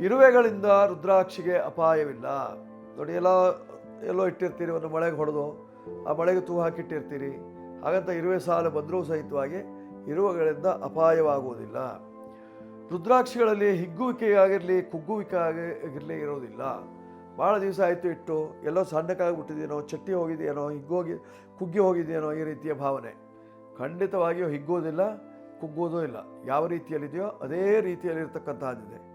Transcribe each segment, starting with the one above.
ಇರುವೆಗಳಿಂದ ರುದ್ರಾಕ್ಷಿಗೆ ಅಪಾಯವಿಲ್ಲ. ನೋಡಿ, ಎಲ್ಲ, ಎಲ್ಲೋ ಇಟ್ಟಿರ್ತೀರಿ, ಒಂದು ಮಳೆಗೆ ಹೊಡೆದು, ಆ ಮಳೆಗೆ ತೂ ಹಾಕಿಟ್ಟಿರ್ತೀರಿ. ಹಾಗಂತ ಇರುವೆ ಸಾಲ ಬಂದರೂ ಸಹಿತವಾಗಿ ಇರುವೆಗಳಿಂದ ಅಪಾಯವಾಗುವುದಿಲ್ಲ. ರುದ್ರಾಕ್ಷಿಗಳಲ್ಲಿ ಹಿಗ್ಗುವಿಕೆಯಾಗಿರಲಿ ಕುಗ್ಗುವಿಕೆ ಆಗಿರಲಿ ಇರೋದಿಲ್ಲ ಭಾಳ ದಿವಸ ಆಯಿತು ಇಟ್ಟು, ಎಲ್ಲೋ ಸಣ್ಣಕ್ಕಾಗ್ಬಿಟ್ಟಿದೇನೋ ಚಟ್ಟಿ ಹೋಗಿದೆಯೇನೋ ಹಿಗ್ಗೋಗಿ ಕುಗ್ಗಿ ಹೋಗಿದೆಯೇನೋ ಈ ರೀತಿಯ ಭಾವನೆ. ಖಂಡಿತವಾಗಿಯೂ ಹಿಗ್ಗೋದಿಲ್ಲ ಕುಗ್ಗೋದೂ ಇಲ್ಲ. ಯಾವ ರೀತಿಯಲ್ಲಿದೆಯೋ ಅದೇ ರೀತಿಯಲ್ಲಿರ್ತಕ್ಕಂತಹದ್ದಿದೆ.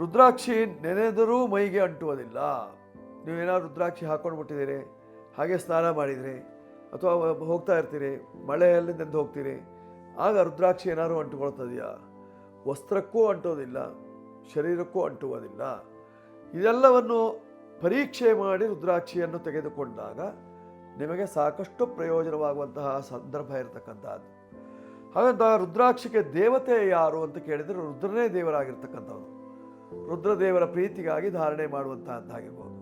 ರುದ್ರಾಕ್ಷಿ ನೆನೆದರೂ ಮೈಗೆ ಅಂಟುವುದಿಲ್ಲ. ನೀವೇನಾದ್ರು ರುದ್ರಾಕ್ಷಿ ಹಾಕ್ಕೊಂಡು ಬಿಟ್ಟಿದ್ದೀರಿ ಹಾಗೆ ಸ್ನಾನ ಮಾಡಿದಿರಿ, ಅಥವಾ ಹೋಗ್ತಾ ಇರ್ತೀರಿ, ಮಳೆಯಲ್ಲಿ ನೆಂದು ಹೋಗ್ತೀರಿ, ಆಗ ರುದ್ರಾಕ್ಷಿ ಏನಾದ್ರು ಅಂಟುಕೊಳ್ತದೆಯಾ ವಸ್ತ್ರಕ್ಕೂ ಅಂಟೋದಿಲ್ಲ ಶರೀರಕ್ಕೂ ಅಂಟುವುದಿಲ್ಲ. ಇದೆಲ್ಲವನ್ನು ಪರೀಕ್ಷೆ ಮಾಡಿ ರುದ್ರಾಕ್ಷಿಯನ್ನು ತೆಗೆದುಕೊಂಡಾಗ ನಿಮಗೆ ಸಾಕಷ್ಟು ಪ್ರಯೋಜನವಾಗುವಂತಹ ಸಂದರ್ಭ ಇರತಕ್ಕಂಥದ್ದು. ಹಾಗಂತ ರುದ್ರಾಕ್ಷಿಗೆ ದೇವತೆ ಯಾರು ಅಂತ ಕೇಳಿದರೆ ರುದ್ರನೇ ದೇವರಾಗಿರ್ತಕ್ಕಂಥವ್ರು. ರುದ್ರದೇವರ ಪ್ರೀತಿಗಾಗಿ ಧಾರಣೆ ಮಾಡುವಂತಹದ್ದಾಗಿರ್ಬೋದು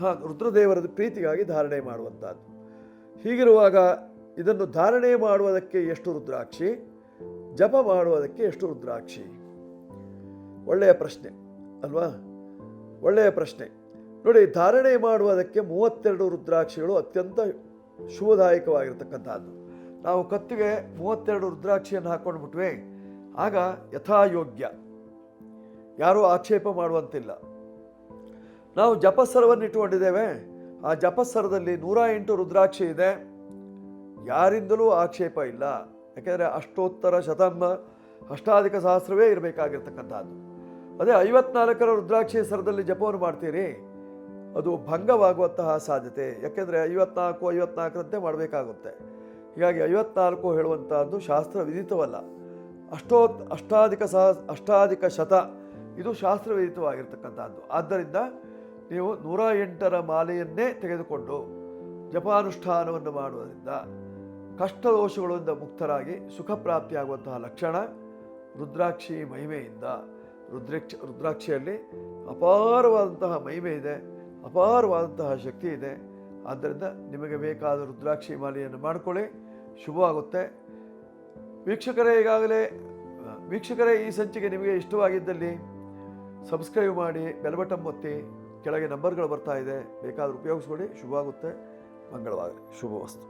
ಹಾಂ, ರುದ್ರದೇವರ ಪ್ರೀತಿಗಾಗಿ ಧಾರಣೆ ಮಾಡುವಂಥದ್ದು ಹೀಗಿರುವಾಗ ಇದನ್ನು ಧಾರಣೆ ಮಾಡುವುದಕ್ಕೆ ಎಷ್ಟು ರುದ್ರಾಕ್ಷಿ? ಜಪ ಮಾಡುವುದಕ್ಕೆ ಎಷ್ಟು ರುದ್ರಾಕ್ಷಿ? ಒಳ್ಳೆಯ ಪ್ರಶ್ನೆ, ಅಲ್ವಾ? ಒಳ್ಳೆಯ ಪ್ರಶ್ನೆ. ನೋಡಿ, ಧಾರಣೆ ಮಾಡುವುದಕ್ಕೆ ಮೂವತ್ತೆರಡು ರುದ್ರಾಕ್ಷಿಗಳು ಅತ್ಯಂತ ಶುಭದಾಯಕವಾಗಿರ್ತಕ್ಕಂಥದ್ದು ನಾವು ಕತ್ತಿಗೆ ಮೂವತ್ತೆರಡು ರುದ್ರಾಕ್ಷಿಯನ್ನು ಹಾಕ್ಕೊಂಡು ಬಿಟ್ವೆ ಆಗ ಯಥಾಯೋಗ್ಯ. ಯಾರೂ ಆಕ್ಷೇಪ ಮಾಡುವಂತಿಲ್ಲ. ನಾವು ಜಪಸ್ಸರವನ್ನು ಇಟ್ಟುಕೊಂಡಿದ್ದೇವೆ. ಆ ಜಪಸ್ಸರದಲ್ಲಿ ನೂರ ಎಂಟು ರುದ್ರಾಕ್ಷಿ ಇದೆ. ಯಾರಿಂದಲೂ ಆಕ್ಷೇಪ ಇಲ್ಲ. ಯಾಕೆಂದರೆ ಅಷ್ಟೋತ್ತರ ಶತಮ ಅಷ್ಟಾಧಿಕ ಸಹಸ್ರವೇ ಇರಬೇಕಾಗಿರ್ತಕ್ಕಂಥದ್ದು. ಅದೇ ಐವತ್ನಾಲ್ಕರ ರುದ್ರಾಕ್ಷಿ ಸರದಲ್ಲಿ ಜಪವನ್ನು ಮಾಡ್ತೀರಿ, ಅದು ಭಂಗವಾಗುವಂತಹ ಸಾಧ್ಯತೆ. ಯಾಕೆಂದರೆ ಐವತ್ನಾಲ್ಕು, ಐವತ್ನಾಲ್ಕರಂತೆ ಮಾಡಬೇಕಾಗುತ್ತೆ. ಹೀಗಾಗಿ ಐವತ್ನಾಲ್ಕು ಹೇಳುವಂಥದ್ದು ಶಾಸ್ತ್ರ ವಿಧಿತವಲ್ಲ. ಅಷ್ಟೋ ಅಷ್ಟಾಧಿಕ ಸಹ, ಅಷ್ಟಾಧಿಕ ಶತ ಇದು ಶಾಸ್ತ್ರವಿಹಿತವಾಗಿರ್ತಕ್ಕಂಥದ್ದು ಆದ್ದರಿಂದ ನೀವು ನೂರ ಎಂಟರ ಮಾಲೆಯನ್ನೇ ತೆಗೆದುಕೊಂಡು ಜಪಾನುಷ್ಠಾನವನ್ನು ಮಾಡುವುದರಿಂದ ಕಷ್ಟದೋಷಗಳಿಂದ ಮುಕ್ತರಾಗಿ ಸುಖ ಪ್ರಾಪ್ತಿಯಾಗುವಂತಹ ಲಕ್ಷಣ ರುದ್ರಾಕ್ಷಿ ಮಹಿಮೆಯಿಂದ. ರುದ್ರಾಕ್ಷ, ರುದ್ರಾಕ್ಷಿಯಲ್ಲಿ ಅಪಾರವಾದಂತಹ ಮಹಿಮೆ ಇದೆ, ಅಪಾರವಾದಂತಹ ಶಕ್ತಿ ಇದೆ. ಆದ್ದರಿಂದ ನಿಮಗೆ ಬೇಕಾದ ರುದ್ರಾಕ್ಷಿ ಮಾಲೆಯನ್ನು ಮಾಡಿಕೊಳ್ಳಿ ಶುಭವಾಗುತ್ತೆ ವೀಕ್ಷಕರೇ, ಈಗಾಗಲೇ, ವೀಕ್ಷಕರೇ, ಈ ಸಂಚಿಕೆ ನಿಮಗೆ ಇಷ್ಟವಾಗಿದ್ದಲ್ಲಿ ಸಬ್ಸ್ಕ್ರೈಬ್ ಮಾಡಿ ಬೆಲ್ ಒತ್ತಿ ಕೆಳಗೆ ನಂಬರ್ಗಳು ಬರ್ತಾ ಇದೆ. ಉಪಯೋಗಿಸ್ಕೊಡಿ ಉಪಯೋಗಿಸ್ಕೊಳ್ಳಿ. ಶುಭವಾಗುತ್ತೆ. ಶುಭ ಶುಭವಸ್ತು.